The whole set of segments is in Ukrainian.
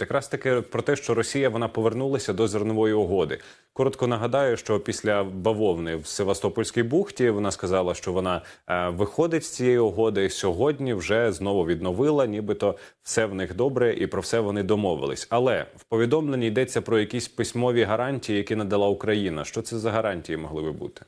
Якраз таки про те, що Росія вона повернулася до зернової угоди. Коротко нагадаю, що після бавовни в Севастопольській бухті вона сказала, що вона е, виходить з цієї угоди. Сьогодні вже знову відновила, нібито все в них добре, і про все вони домовились. Але в повідомленні йдеться про якісь письмові гарантії, які надала Україна. Що це за гарантії могли би бути?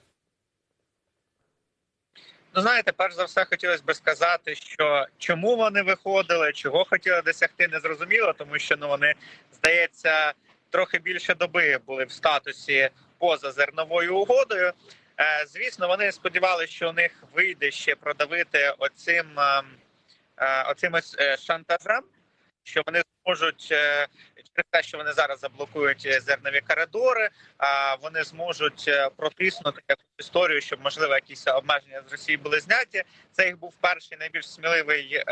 Ну, знаєте, перш за все хотілося би сказати, що чому вони виходили, чого хотіли досягти, не зрозуміло, тому що ну вони здається трохи більше доби були в статусі поза зерновою угодою. Е, звісно, вони сподівалися, що у них вийде ще продавити оцим е, е, оцим ось е, шантажем, що вони зможуть е, через те, що вони зараз заблокують е, зернові коридори, а вони зможуть е, протиснути якусь історію, щоб можливо якісь обмеження з Росії були зняті. Це їх був перший найбільш сміливий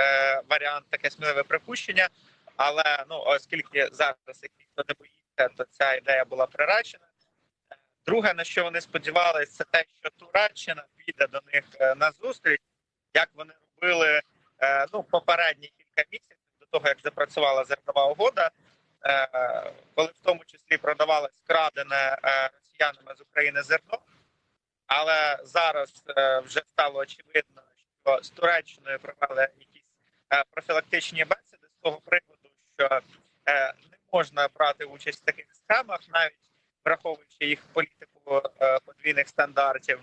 варіант, таке сміливе припущення. Але ну оскільки зараз ніхто не боїться, то ця ідея була приречена. Друге, на що вони сподівалися, це те, що Туреччина піде до них на зустріч, як вони робили ну попередні кілька місяців того, як запрацювала зернова угода, е, коли в тому числі продавалось вкрадене е, росіянами з України зерно. Але зараз е, вже стало очевидно, що з Туреччиною провели якісь профілактичні бесіди з того приводу, що не можна брати участь в таких схемах, навіть враховуючи їх політику подвійних стандартів.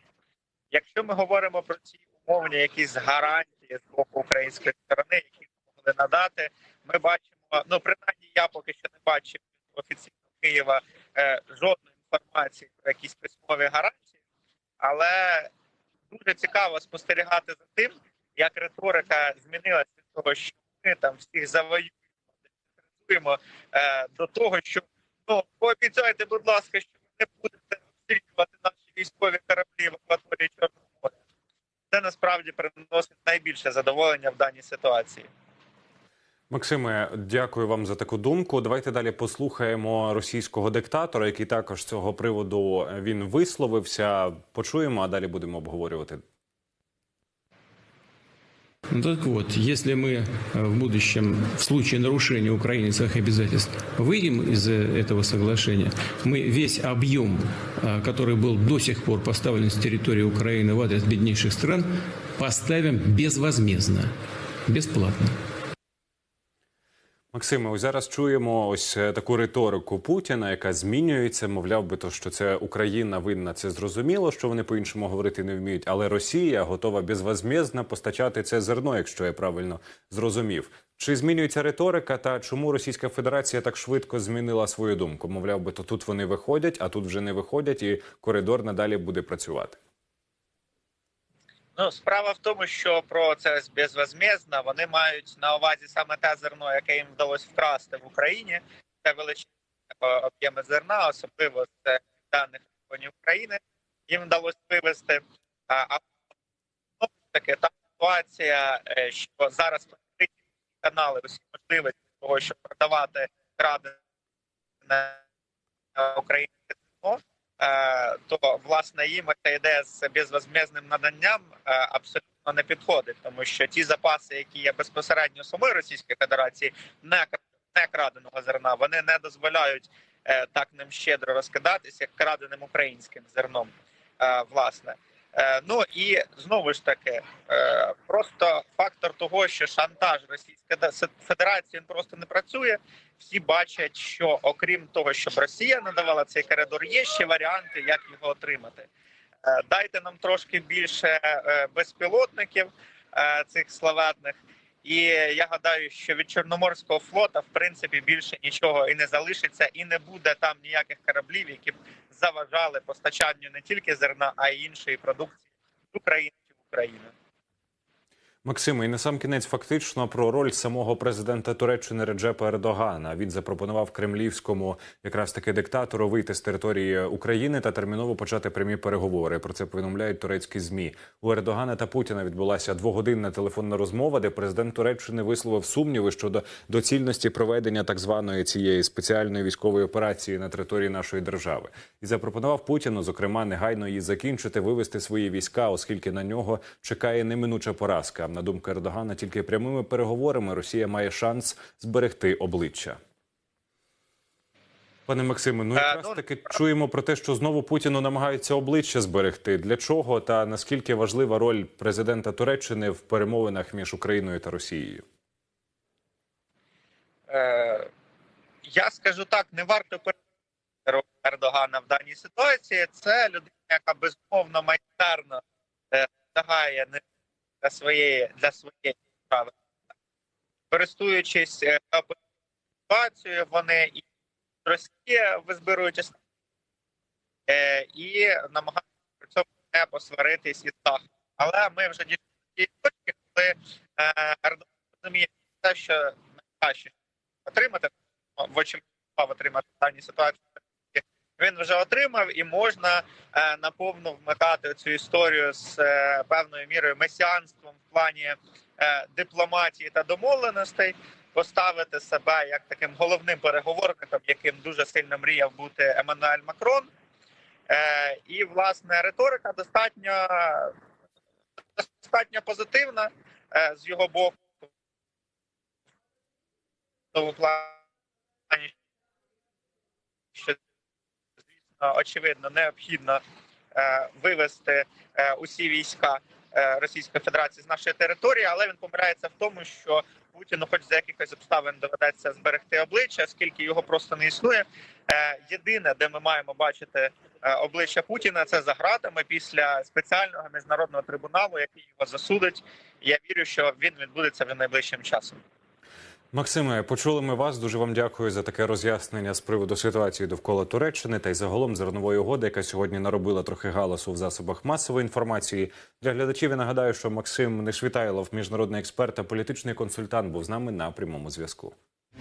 Якщо ми говоримо про ці умовні якісь гарантії з боку української сторони, які могли надати, ми бачимо. Ну принаймні, я поки що не бачив офіційно Києва е, жодної інформації про якісь письмові гарантії, але дуже цікаво спостерігати за тим, як риторика змінилася від того, що ми там всіх завоюємо, децентралізуємо, е, до того, що ну пообіцяйте, будь ласка, що ви не будете обстрілювати наші військові кораблі в акваторії Чорного моря. Це насправді приносить найбільше задоволення в даній ситуації. Максиме, дякую вам за таку думку. Давайте далі послухаємо російського диктатора, який також з цього приводу він висловився. Почуємо, а далі будемо обговорювати. Ну так вот, если мы э, в будущем, в случае нарушения Украины своих обязательств, выйдем из э, этого соглашения, мы весь объем, э, который был до сих пор поставлен с территории Украины в адрес беднейших стран, поставим безвозмездно, бесплатно. Максиме, ось зараз чуємо ось е, таку риторику Путіна, яка змінюється. Мовляв би, то що це Україна винна. Це зрозуміло, що вони по-іншому говорити не вміють. Але Росія готова безвозмездно постачати це зерно, якщо я правильно зрозумів. Чи змінюється риторика, та чому Російська Федерація так швидко змінила свою думку? Мовляв би, то тут вони виходять, а тут вже не виходять, і коридор надалі буде працювати. Ну, справа в тому, що про це безвозмездно вони мають на увазі саме те зерно, яке їм вдалося вкрасти в Україні. Це величезні об'єми зерна, особливо з даних регіонів України. Їм вдалося вивезти. А знову ж таки та ситуація, е, що зараз відкриті канали усі можливості того, щоб продавати крадене Україні зерно. Е, то власне їм ця ідея з безвозмезним наданням е, абсолютно не підходить, тому що ті запаси, які є безпосередньо самої Російської Федерації, не не краденого зерна, вони не дозволяють е, так ним щедро розкидатися, як краденим українським зерном. Власне, ну і знову ж таки, просто фактор того, що шантаж Російської Федерації просто не працює всі бачать, що окрім того, щоб Росія надавала цей коридор, є ще варіанти, як його отримати. Дайте нам трошки більше безпілотників цих славетних, і я гадаю, що від Чорноморського флота в принципі більше нічого і не залишиться, і не буде там ніяких кораблів, які б заважали постачанню не тільки зерна, а й іншої продукції з України в Україну. Максиме, і на сам кінець фактично про роль самого президента Туреччини Реджепа Ердогана. Він запропонував кремлівському якраз таки диктатору вийти з території України та терміново почати прямі переговори. Про це повідомляють турецькі змі. У Ердогана та Путіна відбулася двогодинна телефонна розмова, де президент Туреччини висловив сумніви щодо доцільності проведення так званої цієї спеціальної військової операції на території нашої держави і запропонував Путіну, зокрема, негайно її закінчити, вивести свої війська, оскільки на нього чекає неминуча поразка. На думку Ердогана, тільки прямими переговорами Росія має шанс зберегти обличчя. Пане Максиме, ну Е, якраз ну, таки чуємо про те, що знову Путіну намагаються обличчя зберегти. Для чого та наскільки важлива роль президента Туреччини в перемовинах між Україною та Росією? Е, я скажу так: не варто перебувати Ердогана в даній ситуації. Це людина, яка безумовно майстерно е, не для своєї для своєї справи. Користуючись е, ситуацією, вони і з Росії визбирують е, і намагаються при цьому не посваритись із Заходом. Але ми вже дійшли до тієї точки, коли е, Ердоган розуміє те, що найкраще отримати, вочевидь, мав отримати в даній ситуації. Він вже отримав, і можна е, наповну вмикати цю історію з е, певною мірою месіанством в плані е, дипломатії та домовленостей, поставити себе як таким головним переговорником, яким дуже сильно мріяв бути Еммануель Макрон. Е, і власне риторика достатньо достатньо позитивна е, з його боку. В плані, що очевидно, необхідно е, вивести е, усі війська е, Російської Федерації з нашої території, але він помиляється в тому, що Путіну, хоч за якихось обставин, доведеться зберегти обличчя, оскільки його просто не існує. Е, єдине, де ми маємо бачити е, обличчя Путіна, це за ґратами після спеціального міжнародного трибуналу, який його засудить. Я вірю, що він відбудеться вже найближчим часом. Максиме, почули ми вас. Дуже вам дякую за таке роз'яснення з приводу ситуації довкола Туреччини та й загалом зернової угоди, яка сьогодні наробила трохи галасу в засобах масової інформації. Для глядачів я нагадаю, що Максим Нешвітайлов, міжнародний експерт та політичний консультант, був з нами на прямому зв'язку.